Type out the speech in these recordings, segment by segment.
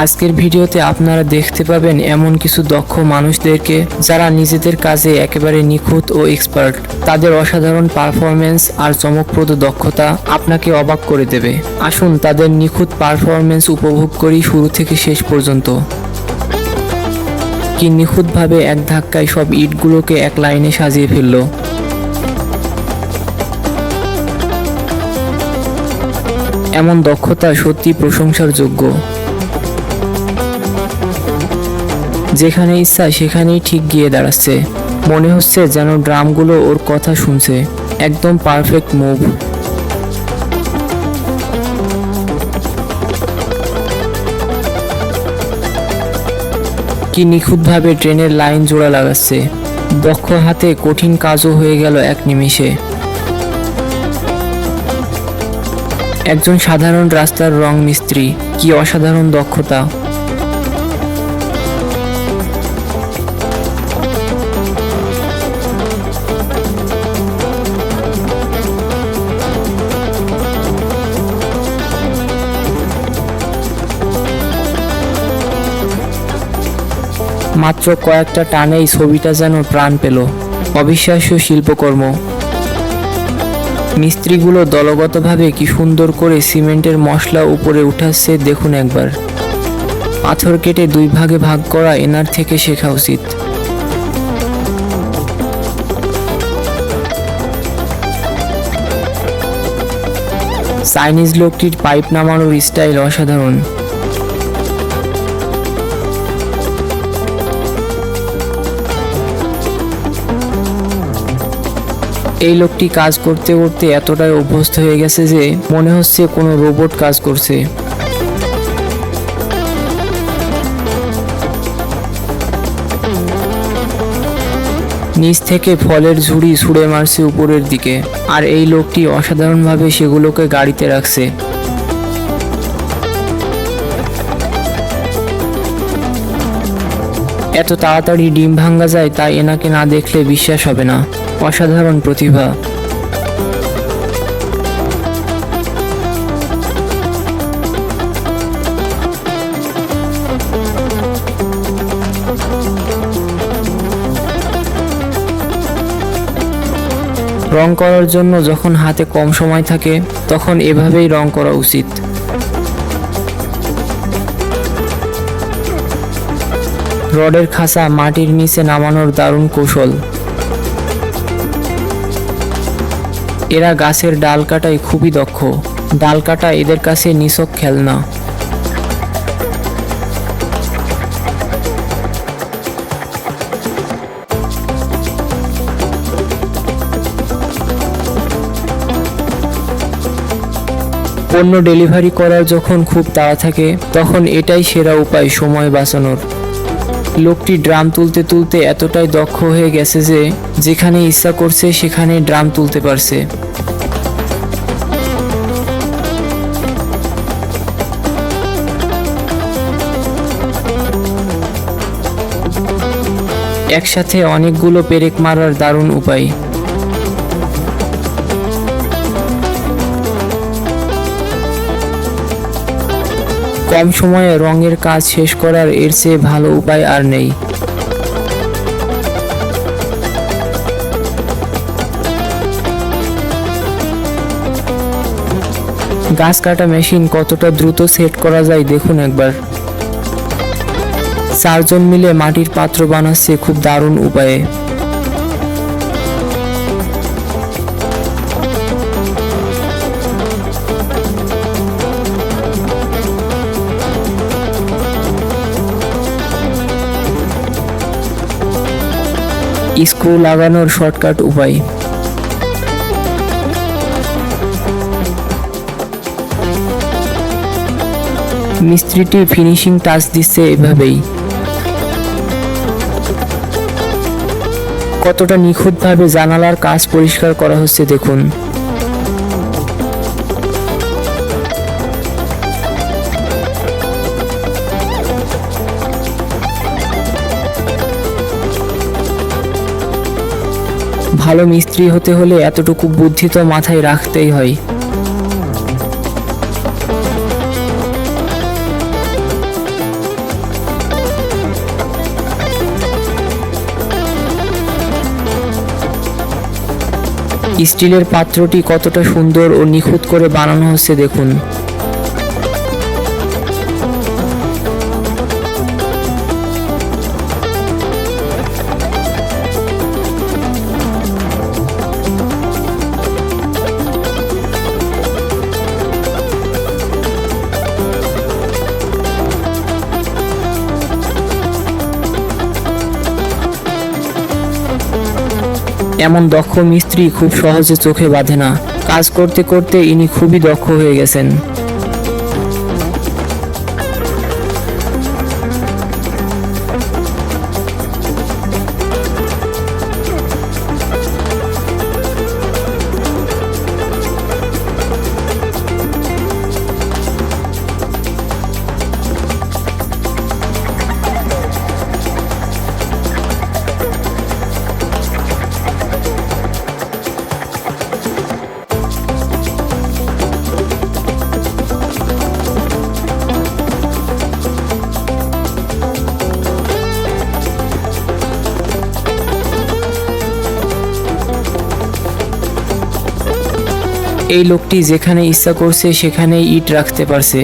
আজকের ভিডিওতে আপনারা দেখতে পাবেন এমন কিছু দক্ষ মানুষদেরকে যারা নিজেদের কাজে একেবারে নিখুঁত ও এক্সপার্ট তাদের অসাধারণ পারফরমেন্স আর চমকপ্রদ দক্ষতা আপনাকে অবাক করে দেবে। আসুন তাদের নিখুঁত পারফরমেন্স উপভোগ করি শুরু থেকে শেষ পর্যন্ত। কি নিখুঁতভাবে এক ধাক্কায় সব ইটগুলোকে এক লাইনে সাজিয়ে ফেলল। এমন দক্ষতা সত্যি প্রশংসার যোগ্য। যেখানে ইচ্ছা সেখানেই ঠিক গিয়ে দাঁড়াচ্ছে। মনে হচ্ছে যেন ড্রামগুলো ওর কথা শুনছে। একদম পারফেক্ট মুভ। কি নিখুঁতভাবে ট্রেনের লাইন জোড়া লাগাচ্ছে। দক্ষ হাতে কঠিন কাজও হয়ে গেল এক নিমিষে। একজন সাধারণ রাস্তার রং মিস্ত্রি, কি অসাধারণ দক্ষতা। মাত্র কয়েকটা টানেই ছবিটা যেন প্রাণ পেল। অবিশ্বাস্য শিল্পকর্ম। মিস্ত্রিগুলো দলগতভাবে কি সুন্দর করে সিমেন্টের মশলা উপরে উঠাচ্ছে দেখুন একবার। পাথর কেটে দুই ভাগে ভাগ করা এনার থেকে শেখা উচিত। চাইনিজ লোকটির পাইপ নামানোর স্টাইল অসাধারণ। এই লোকটি কাজ করতে করতে এতটাই অভ্যস্ত হয়ে গেছে যে মনে হচ্ছে কোনো রোবট কাজ করছে। নিচ থেকে ফলের ঝুড়ি ছুঁড়ে মারছে উপরের দিকে, আর এই লোকটি অসাধারণভাবে সেগুলোকে গাড়িতে রাখছে। এত তাড়াতাড়ি ডিম ভাঙ্গা যায়, তাই এনাকে না দেখলে বিশ্বাস হবে না। অসাধারণ প্রতিভা। রং করার জন্য যখন হাতে কম সময় থাকে, তখন এভাবেই রং করা উচিত। রডের খাঁচা মাটির নিচে নামানোর দারুণ কৌশল। এরা গাছের ডাল কাটায় খুবই দক্ষ। ডাল কাটা এদের কাছে নিছক খেলনা। পণ্য ডেলিভারি করার যখন খুব তাড়া থাকে, তখন এটাই সেরা উপায় সময় বাঁচানোর। লোকটি ড্রাম তুলতে তুলতে এতটাই দক্ষ হয়ে গেছে যে যেখানে ইচ্ছা করছে সেখানে ড্রাম তুলতে পারছে। একসাথে অনেকগুলো পেরেক মারার দারুণ উপায়। কম সময়ে রঙের কাজ শেষ করার এর চেয়ে ভালো উপায় আর নেই। গাছ কাটা মেশিন কতটা দ্রুত সেট করা যায় দেখুন একবার। চারজন মিলে মাটির পাত্র বানাচ্ছে খুব দারুণ উপায়ে। স্ক্রু লাগানোর শর্টকাট উপায়। মিস্ত্রিটি ফিনিশিং টাচ দিচ্ছে এভাবেই। কতটা নিখুঁতভাবে জানালার কাজ পরিষ্কার করা হচ্ছে দেখুন। ভালো মিস্ত্রি হতে হলে এতটুকু বুদ্ধি তো মাথায় রাখতেই হয়। স্টিলের পাত্রটি কতটা সুন্দর ও নিখুঁত করে বানানো হচ্ছে দেখুন। এমন দক্ষ মিস্ত্রি খুব সহজে চোখে বাঁধে না। কাজ করতে করতে ইনি খুবই দক্ষ হয়ে গেছেন। এই লোকটি যেখানে ইচ্ছা করছে সেখানে ইট রাখতে পারছে।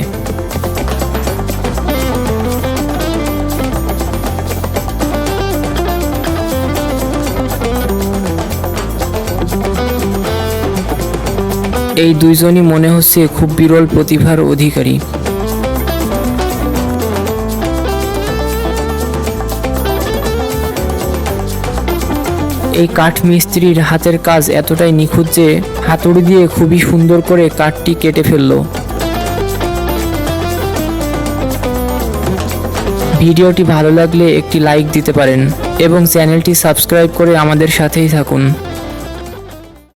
এই দুইজনই মনে হচ্ছে খুব বিরল প্রতিভার অধিকারী। এই কাঠ মিস্ত্রির হাতের কাজ এতটাই নিখুঁত যে হাতুড়ি দিয়ে খুবই সুন্দর করে কাঠটি কেটে ফেলল। ভিডিওটি ভালো লাগলে একটি লাইক দিতে পারেন এবং চ্যানেলটি সাবস্ক্রাইব করে আমাদের সাথেই থাকুন।